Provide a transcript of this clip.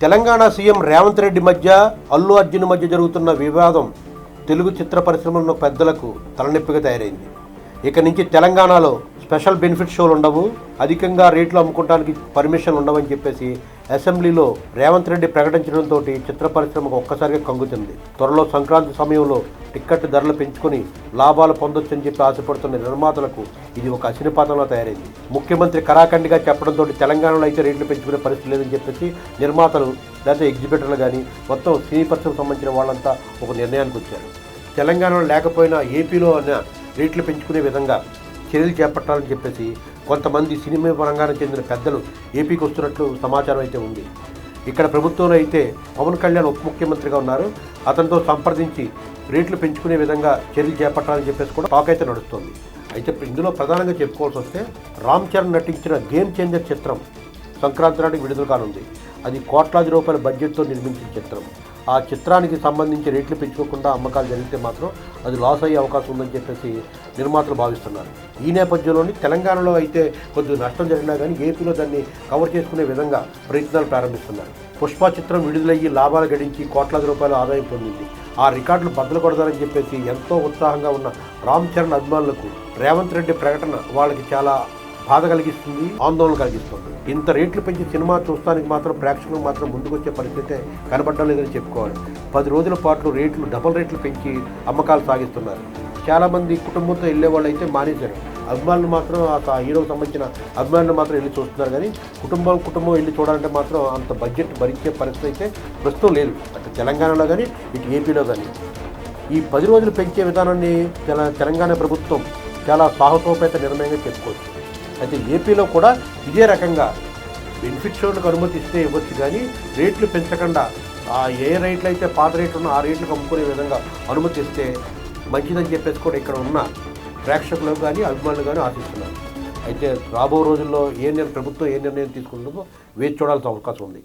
Telangana CM Revanth Reddy మధ్య అల్లు అర్జున్ మధ్య జరుగుతున్న వివాదం తెలుగు చిత్ర పరిశ్రమలో పెద్దలకు తలనొప్పిగా తయారైంది. ఇక నుంచి తెలంగాణలో స్పెషల్ బెనిఫిట్ షోలు ఉండవు. అధికంగా రేట్లు అమ్ముకోవడానికి పర్మిషన్ ఉండవని చెప్పేసి అసెంబ్లీలో రేవంత్ రెడ్డి ప్రకటించడంతో చిత్ర పరిశ్రమకు ఒక్కసారిగా కంగుతుంది. త్వరలో సంక్రాంతి సమయంలో టిక్కెట్ ధరలు పెంచుకొని లాభాలు పొందొచ్చని చెప్పి ఆశపడుతున్న నిర్మాతలకు ఇది ఒక అసినిపాతంలో తయారైంది. ముఖ్యమంత్రి కరాఖండిగా చెప్పడంతో తెలంగాణలో అయితే రేట్లు పెంచుకునే పరిస్థితి లేదని చెప్పేసి నిర్మాతలు లేకపోతే ఎగ్జిబిటర్లు కానీ మొత్తం సినీ పరిశ్రమకు సంబంధించిన వాళ్ళంతా ఒక నిర్ణయానికి వచ్చారు. తెలంగాణలో లేకపోయినా ఏపీలో అన్న రేట్లు పెంచుకునే విధంగా చర్యలు చేపట్టాలని చెప్పేసి కొంతమంది సినిమా రంగానికి చెందిన పెద్దలు ఏపీకి వస్తున్నట్లు సమాచారం అయితే ఉంది. ఇక్కడ ప్రభుత్వంలో అయితే పవన్ కళ్యాణ్ ఉప ముఖ్యమంత్రిగా ఉన్నారు. అతనితో సంప్రదించి రేట్లు పెంచుకునే విధంగా చర్యలు చేపట్టాలని చెప్పేసి కూడా టాక్ అయితే నడుస్తుంది. అయితే ఇందులో ప్రధానంగా చెప్పుకోవాల్సి వస్తే రామ్ చరణ్ నటించిన గేమ్ చేంజర్ చిత్రం సంక్రాంతి నాటికి విడుదల కానుంది. అది కోట్లాది రూపాయల బడ్జెట్తో నిర్మించిన చిత్రం. ఆ చిత్రానికి సంబంధించి రేట్లు పెంచుకోకుండా అమ్మకాలు జరిగితే మాత్రం అది లాస్ అయ్యే అవకాశం ఉందని చెప్పేసి నిర్మాతలు భావిస్తున్నారు. ఈ నేపథ్యంలోని తెలంగాణలో అయితే కొద్దిగా నష్టం జరిగినా కానీ ఏపీలో దాన్ని కవర్ చేసుకునే విధంగా ప్రయత్నాలు ప్రారంభిస్తున్నారు. పుష్ప చిత్రం విడుదలయ్యి లాభాలు గడించి కోట్లాది రూపాయల ఆదాయం పొందింది. ఆ రికార్డులు బద్దలు కొడతారని చెప్పేసి ఎంతో ఉత్సాహంగా ఉన్న రామ్ చరణ్ అభిమానులకు రేవంత్ రెడ్డి ప్రకటన వాళ్ళకి చాలా బాధ కలిగిస్తుంది ఆందోళన కలిగిస్తుంది. ఇంత రేట్లు పెంచి సినిమా చూస్తానికి మాత్రం ప్రేక్షకులు మాత్రం ముందుకొచ్చే పరిస్థితే కనబడడం లేదని చెప్పుకోవాలి. పది రోజుల పాటు రేట్లు డబల్ రేట్లు పెంచి అమ్మకాలు సాగిస్తున్నారు. చాలామంది కుటుంబంతో వెళ్ళే వాళ్ళు అయితే మానేశారు. అభిమానులు మాత్రం ఆ హీరోకి సంబంధించిన అభిమానులు మాత్రం వెళ్ళి చూస్తున్నారు కానీ కుటుంబం కుటుంబం వెళ్ళి చూడాలంటే మాత్రం అంత బడ్జెట్ భరించే పరిస్థితి అయితే ప్రస్తుతం లేదు. అటు తెలంగాణలో కానీ ఇటు ఏపీలో కానీ. ఈ పది రోజులు పెంచే విధానాన్ని తెలంగాణ ప్రభుత్వం చాలా సాహసోపేత నిర్ణయంగా చెప్పుకోవచ్చు. అయితే ఏపీలో కూడా ఇదే రకంగా బెనిఫిట్ షోలకు అనుమతి ఇస్తే ఇవ్వచ్చు కానీ రేట్లు పెంచకుండా ఆ ఏ రేట్లు అయితే పాత రేట్లు ఉన్నో ఆ రేట్లకు అమ్ముకునే విధంగా అనుమతి ఇస్తే మంచిదని చెప్పేసి కూడా ఇక్కడ ఉన్న ప్రేక్షకులకు కానీ అభిమానులు కానీ ఆశిస్తున్నారు అయితే రాబో రోజుల్లో ఏ నిర్ణయం ప్రభుత్వం ఏ నిర్ణయం తీసుకుంటుందో వేచి చూడాల్సిన అవకాశం ఉంది.